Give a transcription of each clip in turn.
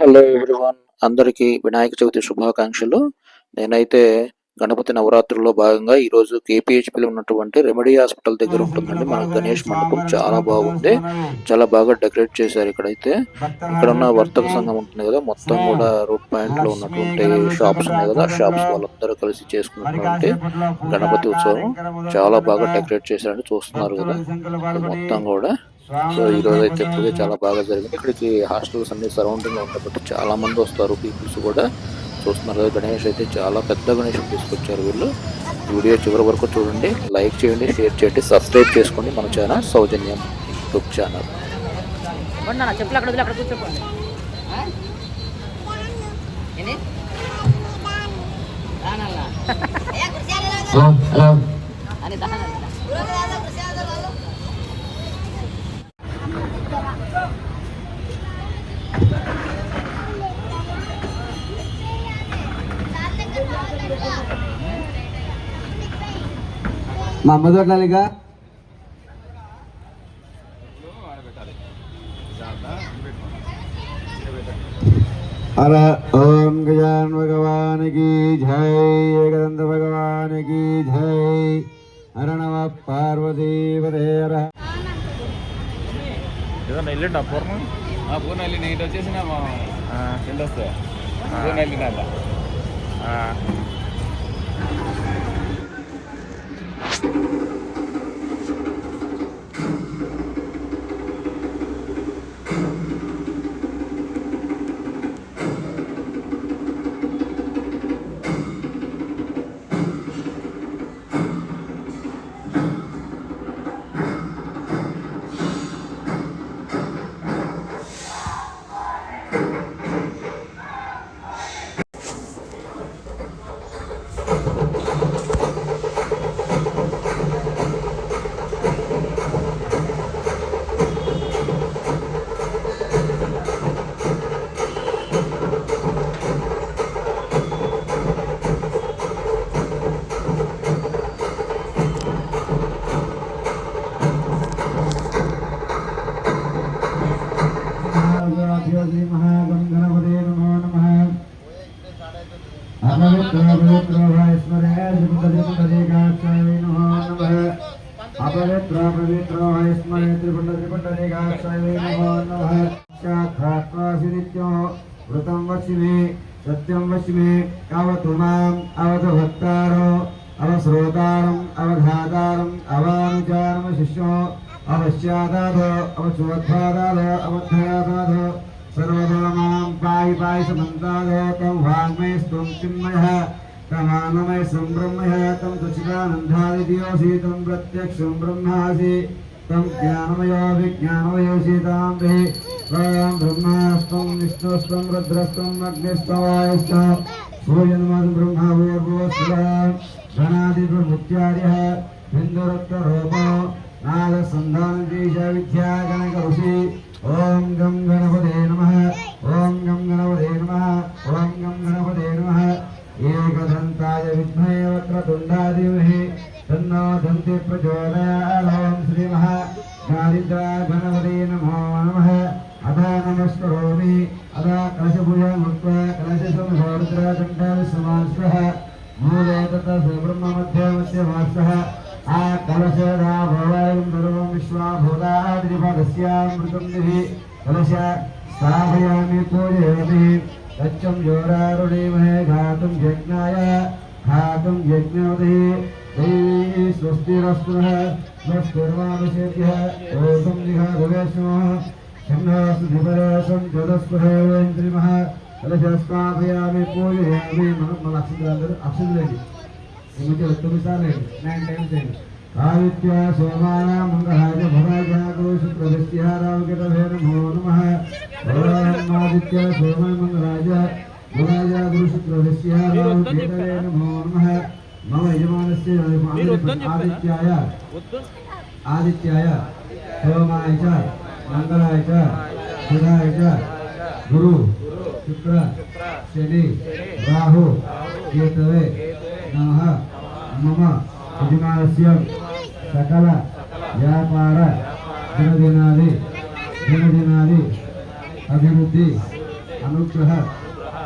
Hello everyone అందరికీ వినాయక చవితి శుభాకాంక్షలు. నేనైతే గణపతి నవరాత్రుల్లో భాగంగా ఈ రోజు కేపీహెచ్పీలో ఉన్నటువంటి రెమెడీ హాస్పిటల్ దగ్గర ఉంటుందండి. మన గణేష్ మండపం చాలా బాగుంది. చాలా బాగా డెకరేట్ చేశారు ఇక్కడైతే. ఇక్కడ ఉన్న వర్తక సంఘం ఉంటుంది కదా మొత్తం కూడా రూట్ పాయింట్లో ఉన్నటువంటి షాప్స్ ఉన్నాయి కదా షాప్స్ వాళ్ళందరూ కలిసి చేసుకున్నటువంటి గణపతి ఉత్సవం. చాలా బాగా డెకరేట్ చేశారండి చూస్తున్నారు కదా. మొత్తం కూడా సో ఈ రోజు అయితే పూజ చాలా బాగా జరిగింది. ఇక్కడికి హాస్టల్స్ అన్ని సరౌండింగ్ ఉండబట్టి చాలా మంది వస్తారు పీపుల్స్ కూడా. చూస్తున్నారు కదా గణేష్ అయితే చాలా పెద్ద గణేష్ తీసుకొచ్చారు వీళ్ళు. వీడియో చివరి వరకు చూడండి. లైక్ చేయండి షేర్ చేయండి సబ్స్క్రైబ్ చేసుకోండి మన ఛానల్ సౌజన్యం యూట్యూబ్ ఛానల్. చెప్పులు అక్కడ అక్కడ? ఏంది? మా మొదటగా అర ఓం గజాన్ భగవానికి జై ఏకదంత భగవానికి జై. అరణవ పార్వతీపదేర ఏదన్నా వెళ్ళండి అపూర్ణ ఆ పూర్ణ వచ్చేసిన ఎండ వెళ్ళిన you अपवित्र पवित्र स्मरे त्रिपुंड त्रिपुंडरेगाक्षाय नमो नमः साक्षात्वासिदित्यो व्रतं वच्मि सत्यं वच्मि यावत् माम् अवत भक्तारो अवश्रोतारम् अवश्यादाधो अवचुवद्भादाधो अवध्यादाधो सर्वधो माँ पायि पायि समन्ताधो तं वाङ्मयस्त्वं चिन्मयः तमानमय सम्ब्रह्मः तं सचिदानन्दादिदियोऽसि तं प्रत्यक्षं ब्रह्मासि। तं ज्ञानमयो विज्ञानमयोऽसि तां हि त्वां ब्रह्मास्तं विष्णुस्तं रुद्रस्तं, अग्निस्तवायुश्च। सूर्यनमः ब्रह्मभूर्भुवस्सुरः गणादिप्रमुच्यार्यः बिन्दुरक्तरूपो नागसन्धानदीश विद्यागणकऋषि ॐ गं गणपते नमः ॐ गं गणपते नमः ॐ गं गणपते नमः एकदन्ताय विद्महे वक्रतुण्डादिमहे तन्नो दन्ति प्रचोदयात् ॐ श्रीमः दारिद्रा गणपते नमो नमः। अधा नमस्करोमि। अधा कलशभुजमुक्त्वा कलशसंहोरुद्रकण्ठाविसमाश्रः मूले ततः ब्रह्ममध्ये मध्यमाश्रः आ कलशदा भवायुं सर्वं विश्वाभूतादिपदस्यामृतं दिवि कलश स्थापयामि, पूजयामि। तच्चं जोरारुणीमहे घातुं यज्ञाय। घातुं यज्ञवतिः स्वस्तिरस्तुः स्वस्तिर्वादशेभ्यः ओषं दिघा गवेष्मः सिंहासुधिपरासं ज्योतस्पहेन्द्रिमः अलशस्पाभयामि पूजयामि मन अक्षर अक्षर लेंगे मुझे तुम सार लेंगे नाइन टाइम लेंगे आदित्या सोमाना मंगलाय भवाजा गोषु प्रविष्ट्या रावगतभे नमो नमः। भवानादित्या सोमय, मंगलाय भवाजा गोषु प्रविष्ट्या रावगतभे नमो नमः। మమ యజమానస్య ఆదిత్యాయ ఆదిత్యాయ సోమాయ చ మంగళాయ చ బుధాయ చ గురు శుక్ర శని రాహు కేతవే నమ మమ యజమానస్య సకల వ్యాపార దినదినాది దినదినాది అభివృద్ధి అనుగ్రహ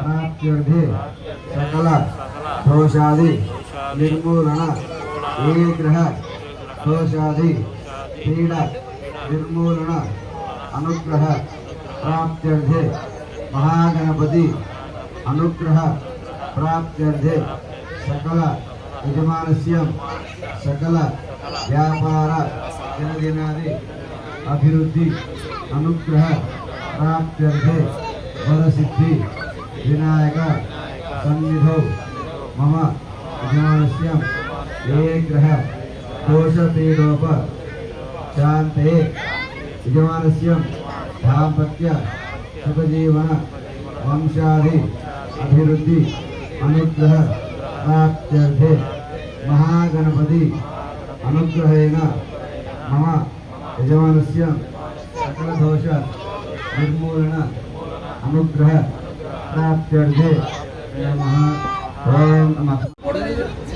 ప్రాప్త్యర్థి సకల దోషాది निर्मूलन एक ग्रह दोषादि पीड़ निर्मूलन अनुग्रह प्राप्त्यर्थे महागणपति, अनुग्रह प्राप्त्यर्थे सकल यजमानस्य, सकल व्यापार दिनदिनादि अभिवृद्धि, अनुग्रह प्राप्त्यर्थे वरसिद्धि, विनायक, सन्निधौ, मम ये ग्रह दोषपीडोप शान्ते यजमानस्य दाम्पत्य, सुखजीवन, वंशादि, अभिवृद्धि, अनुग्रह प्राप्त्यर्थे। महागणपति, अनुग्रहेण, मम यजमानस्य सकलदोष, निर्मूलन, अनुग्रह प्राप्त्यर्थे। नमः ओम नमः।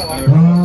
Oh, God.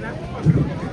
né?